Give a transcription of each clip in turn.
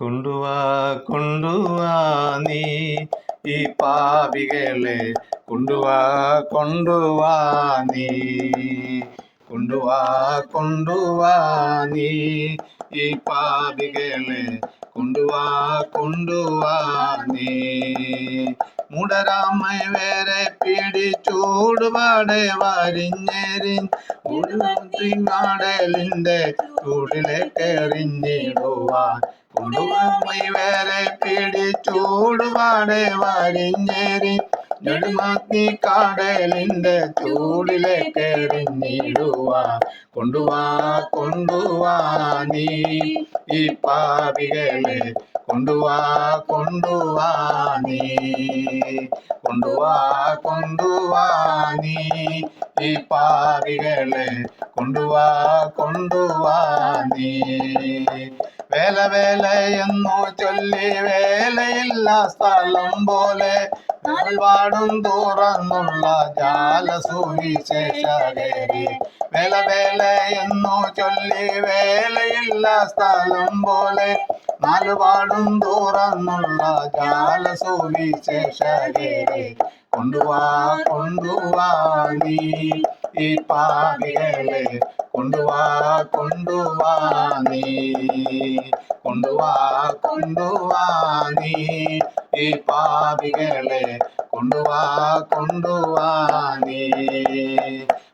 കൊണ്ടുവാ കൊണ്ടുവാ നീ ഈ പാപികളെ. കൊണ്ടുവാ കൊണ്ടുവാ നീ കൊണ്ടുവാ കൊണ്ടുവാ നീ ഈ പാപികളെ. കൊണ്ടുവാ കൊണ്ടുവാ നീ. മുടരാമ വേറെ പിടിച്ചൂടുപാടെ മുഴുവൻ തിങ്ങാടലിന്റെ ചൂടിലേക്ക് എറിഞ്ഞിടുവാൻ കൊണ്ടുപോയി പിടിച്ചൂടുവാടെ വരിഞ്ഞേരി നെടുമാത്തി കാടലിന്റെ ചൂടിലേക്ക് എറിഞ്ഞിടുവാ കൊണ്ടുവാ കൊണ്ടുവാ നീ ഈ പാവികളെ കൊണ്ടുവാ കൊണ്ടുവാ നീ. കൊണ്ടുവാ കൊണ്ടുവാ നീ ഈ പാവികളെ കൊണ്ടുവാ കൊണ്ടുവാ നീ. വേല വേല എന്നു ചൊല്ലി വേലയില്ല സ്ഥലം പോലെ പാടും തുറന്നുള്ള ജാല സുവിശേഷകരി വേല വേല എന്നു ചൊല്ലി വേലയില്ല സ്ഥലം പോലെ നാലുപാടും തുറന്നുള്ള ജാല സുവിശേഷകരി കൊണ്ടുവാ കൊണ്ടുവാ നീ ഈ പാപികളെ. കൊണ്ടുവാ കൊണ്ടുവാ നീ. കൊണ്ടുവാ കൊണ്ടുവാ നീ ഈ പാപികളെ കൊണ്ടുവാ കൊണ്ടുവാ നീ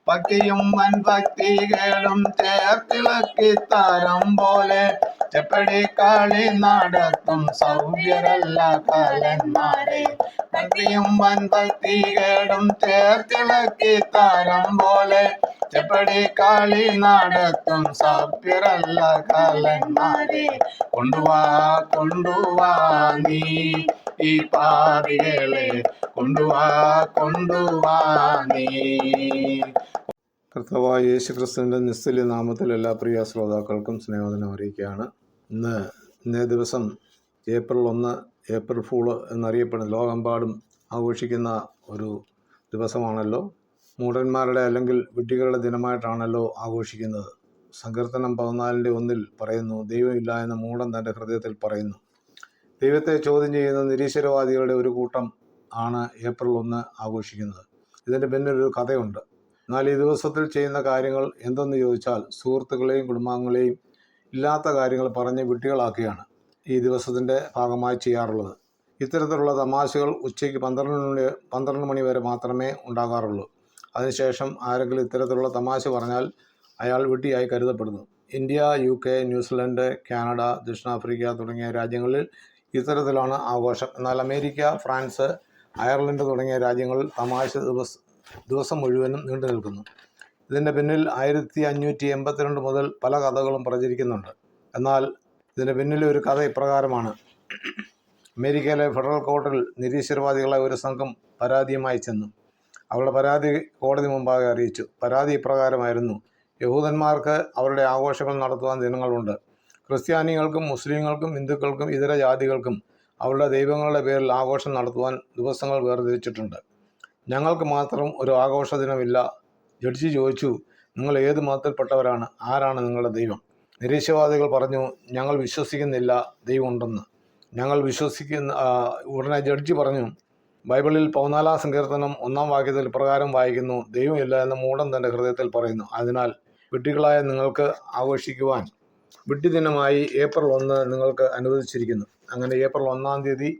ഭക്തിയും വൻഭക്തികളും ചേർത്തിളക്കി തരം പോലെ ചെപ്പടി കളി നടത്തും? സൗര്യരല്ല കലന്മാരെ. ഭക്തിയും വൻഭക്തികളും ചേർത്തിളക്കി താരം പോലെ ചെപ്പടി കളി നടത്തും? സഭ്യരല്ല കലന്മാരെ. കൊണ്ടുവാ കൊണ്ടുവാ നീ ഈ പാവികളെ കൊണ്ടുവാ കൊണ്ടുവാ നീ. കർത്താവായ യേശു ക്രിസ്തുവിന്റെ നിസ്തുല്യ നാമത്തിൽ എല്ലാ പ്രിയ ശ്രോതാക്കൾക്കും സ്നേഹവദനം അറിയിക്കുകയാണ്. ഇന്ന് ഇന്നേ ദിവസം ഏപ്രിൽ ഒന്ന് ഏപ്രിൽ ഫൂൾ എന്നറിയപ്പെടുന്ന ലോകമെമ്പാടും ആഘോഷിക്കുന്ന ഒരു ദിവസമാണല്ലോ. മൂടന്മാരുടെ അല്ലെങ്കിൽ വിഡ്ഢികളുടെ ദിനമായിട്ടാണല്ലോ ആഘോഷിക്കുന്നത്. സങ്കീർത്തനം പതിനാലിന്റെ ഒന്നിൽ പറയുന്നു ദൈവമില്ല എന്ന മൂടൻ തന്റെ ഹൃദയത്തിൽ പറയുന്നു. ദൈവത്തെ ചോദ്യം ചെയ്യുന്ന നിരീശ്വരവാദികളുടെ ഒരു കൂട്ടം ആണ് ഏപ്രിൽ ഒന്ന് ആഘോഷിക്കുന്നത്. ഇതിന്റെ പിന്നിലൊരു കഥയുണ്ട്. എന്നാൽ ഈ ദിവസത്തിൽ ചെയ്യുന്ന കാര്യങ്ങൾ എന്തെന്ന് ചോദിച്ചാൽ സുഹൃത്തുക്കളെയും കുടുംബാംഗങ്ങളെയും ഇല്ലാത്ത കാര്യങ്ങൾ പറഞ്ഞ് വിട്ടുകളാക്കുകയാണ് ഈ ദിവസത്തിന്റെ ഭാഗമായി ചെയ്യാറുള്ളത്. ഇത്തരത്തിലുള്ള തമാശകൾ ഉച്ചയ്ക്ക് പന്ത്രണ്ട് മണി പന്ത്രണ്ട് മണി വരെ മാത്രമേ ഉണ്ടാകാറുള്ളൂ. അതിനുശേഷം ആരെങ്കിലും ഇത്തരത്തിലുള്ള തമാശ പറഞ്ഞാൽ അയാൾ വിട്ടിയായി കരുതപ്പെടുന്നു. India U K New Zealand Canada ദക്ഷിണാഫ്രിക്ക തുടങ്ങിയ രാജ്യങ്ങളിൽ ഇത്തരത്തിലാണ് ആഘോഷം. എന്നാൽ അമേരിക്ക ഫ്രാൻസ് അയർലൻഡ് തുടങ്ങിയ രാജ്യങ്ങളിൽ തമാശ ദിവസം ദിവസം മുഴുവനും നീണ്ടു നിൽക്കുന്നു ഇതിന്റെ പിന്നിൽ ആയിരത്തി അഞ്ഞൂറ്റി എൺപത്തിരണ്ട് മുതൽ പല കഥകളും പ്രചരിക്കുന്നുണ്ട്. എന്നാൽ ഇതിന്റെ പിന്നിലെ ഒരു കഥ ഇപ്രകാരമാണ്. അമേരിക്കയിലെ ഫെഡറൽ കോർട്ടിൽ നിരീശ്വരവാദികളെ ഒരു സംഘം പരാതിയുമായി ചെന്നു. അവരുടെ പരാതി കോടതി മുമ്പാകെ അറിയിച്ചു. പരാതി ഇപ്രകാരമായിരുന്നു. യഹൂദന്മാർക്ക് അവരുടെ ആഘോഷങ്ങൾ നടത്തുവാൻ ദിനങ്ങളുണ്ട്. ക്രിസ്ത്യാനികൾക്കും മുസ്ലിങ്ങൾക്കും ഹിന്ദുക്കൾക്കും ഇതര ജാതികൾക്കും അവരുടെ ദൈവങ്ങളുടെ പേരിൽ ആഘോഷം നടത്തുവാൻ ദിവസങ്ങൾ വേർതിരിച്ചിട്ടുണ്ട്. ഞങ്ങൾക്ക് മാത്രം ഒരു ആഘോഷ ദിനമില്ല ജഡ്ജി ചോദിച്ചു നിങ്ങൾ ഏത് മതത്തിൽപ്പെട്ടവരാണ്? ആരാണ് നിങ്ങളുടെ ദൈവം? നിരീശ്വരവാദികൾ പറഞ്ഞു ഞങ്ങൾ വിശ്വസിക്കുന്നില്ല ദൈവമുണ്ടെന്ന്. ഞങ്ങൾ വിശ്വസിക്കുന്ന ഉടനെ ജഡ്ജി പറഞ്ഞു ബൈബിളിൽ പതിനാലാം സങ്കീർത്തനം ഒന്നാം വാക്യത്തിൽ പ്രകാരം വായിക്കുന്നു ദൈവമില്ല എന്ന് മൂടൻ തന്റെ ഹൃദയത്തിൽ പറയുന്നു. അതിനാൽ വിഡ്ഢികളായ നിങ്ങൾക്ക് ആഘോഷിക്കുവാൻ വിഡ്ഢി ദിനമായി ഏപ്രിൽ ഒന്ന് നിങ്ങൾക്ക് അനുവദിച്ചിരിക്കുന്നു. അങ്ങനെ ഏപ്രിൽ ഒന്നാം തീയതി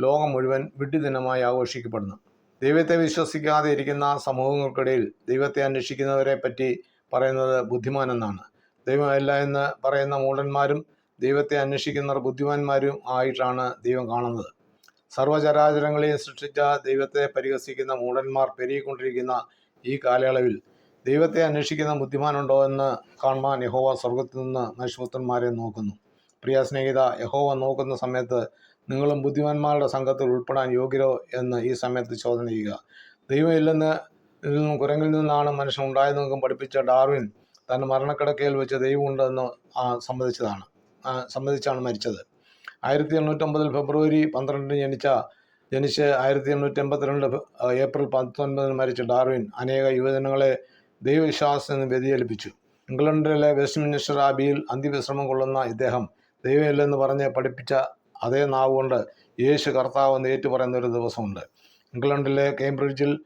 ലോകം മുഴുവൻ വിഡ്ഢി ദിനമായി ആഘോഷിക്കപ്പെടുന്നു. ദൈവത്തെ വിശ്വസിക്കാതെ ഇരിക്കുന്ന സമൂഹങ്ങൾക്കിടയിൽ ദൈവത്തെ അന്വേഷിക്കുന്നവരെ പറ്റി പറയുന്നത് ബുദ്ധിമാനെന്നാണ്. ദൈവമല്ല എന്ന് പറയുന്ന മൂഢന്മാരും ദൈവത്തെ അന്വേഷിക്കുന്നവർ ബുദ്ധിമാന്മാരും ആയിട്ടാണ് ദൈവം കാണുന്നത്. സർവചരാചരങ്ങളെയും സൃഷ്ടിച്ച ദൈവത്തെ പരിഹസിക്കുന്ന മൂഢന്മാർ പെരുകിക്കൊണ്ടിരിക്കുന്ന ഈ കാലയളവിൽ ദൈവത്തെ അന്വേഷിക്കുന്ന ബുദ്ധിമാനുണ്ടോ എന്ന് കാണുവാൻ യഹോവ സ്വർഗത്തിൽ നിന്ന് മനുഷ്യപുത്രന്മാരെ നോക്കുന്നു. പ്രിയ സ്നേഹിത യഹോവ നോക്കുന്ന സമയത്ത് നിങ്ങളും ബുദ്ധിമാന്മാരുടെ സംഘത്തിൽ ഉൾപ്പെടാൻ യോഗ്യരോ എന്ന് ഈ സമയത്ത് ചോദന ചെയ്യുക. ദൈവമില്ലെന്ന് നിന്നും കുരങ്ങിൽ നിന്നാണ് മനുഷ്യൻ ഉണ്ടായതെന്നും പഠിപ്പിച്ച ഡാർവിൻ തന്റെ മരണക്കിടക്കയിൽ വെച്ച് ദൈവമുണ്ടെന്ന് സമ്മതിച്ചതാണ്. സമ്മതിച്ചാണ് മരിച്ചത്. ആയിരത്തി എണ്ണൂറ്റമ്പതിൽ ഫെബ്രുവരി പന്ത്രണ്ടിന് ജനിച്ച ജനിച്ച് ആയിരത്തി എണ്ണൂറ്റി എൺപത്തിരണ്ട് ഏപ്രിൽ പത്തൊൻപതിന് മരിച്ച ഡാർവിൻ അനേക യുവജനങ്ങളെ ദൈവവിശ്വാസത്തിൽ നിന്ന് വ്യതിചലിപ്പിച്ചു. ഇംഗ്ലണ്ടിലെ വെസ്റ്റ്മിനിസ്റ്റർ ആബിയിൽ അന്ത്യവിശ്രമം കൊള്ളുന്ന ഇദ്ദേഹം ദൈവമില്ലെന്ന് പറഞ്ഞ് പഠിപ്പിച്ച അതേ നാവ് കൊണ്ട് യേശു കർത്താവ് എന്ന് ഏറ്റു പറയുന്ന ഒരു ദിവസമുണ്ട്. ഇംഗ്ലണ്ടിലെ കേംബ്രിഡ്ജിൽ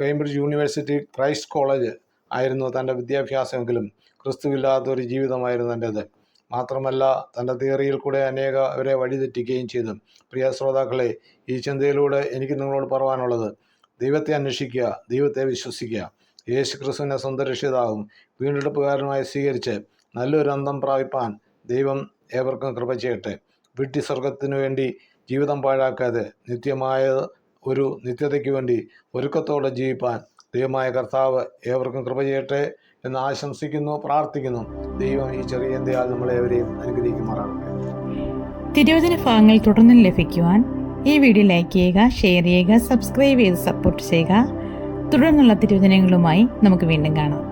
കേംബ്രിഡ്ജ് യൂണിവേഴ്സിറ്റി ക്രൈസ്റ്റ് കോളേജ് ആയിരുന്നു തന്റെ വിദ്യാഭ്യാസമെങ്കിലും ക്രിസ്തുവില്ലാത്ത ഒരു ജീവിതമായിരുന്നു എന്റേത് മാത്രമല്ല തന്റെ തിയറിയിൽ കൂടെ അനേക അവരെ വഴിതെറ്റിക്കുകയും ചെയ്തു. പ്രിയ ശ്രോതാക്കളെ ഈ ചിന്തയിലൂടെ എനിക്ക് നിങ്ങളോട് പറയാനുള്ളത് ദൈവത്തെ അന്വേഷിക്കുക ദൈവത്തെ വിശ്വസിക്കുക. യേശു ക്രിസ്തുവിനെ സ്വന്തം രക്ഷിതാവും വീണ്ടെടുപ്പുകാരനുമായി സ്വീകരിച്ച് നല്ലൊരു അന്തം പ്രാപിപ്പാൻ ദൈവം ഏവർക്കും കൃപ ചെയ്യട്ടെ. വീട്ടി സ്വർഗത്തിനു വേണ്ടി ജീവിതം പാഴാക്കാതെ നിത്യമായ ഒരു നിത്യതയ്ക്ക് വേണ്ടി ഒരുക്കത്തോടെ ജീവിപ്പാൻ ദൈവമായ കർത്താവ് ഏവർക്കും കൃപ ചെയ്യട്ടെ എന്ന് ആശംസിക്കുന്നു പ്രാർത്ഥിക്കുന്നു. ദൈവം ഈ ചെറിയ എന്തിയാൽ നമ്മളെവരെയും അനുഗ്രഹിക്കുമാറാകട്ടെ. തിരുവചന ഭാഗങ്ങൾ തുടർന്നും ലഭിക്കുവാൻ ഈ വീഡിയോ ലൈക്ക് ചെയ്യുക ഷെയർ ചെയ്യുക സബ്സ്ക്രൈബ് ചെയ്ത് സപ്പോർട്ട് ചെയ്യുക. തുടർന്നുള്ള തിരുവചനങ്ങളുമായി നമുക്ക് വീണ്ടും കാണാം.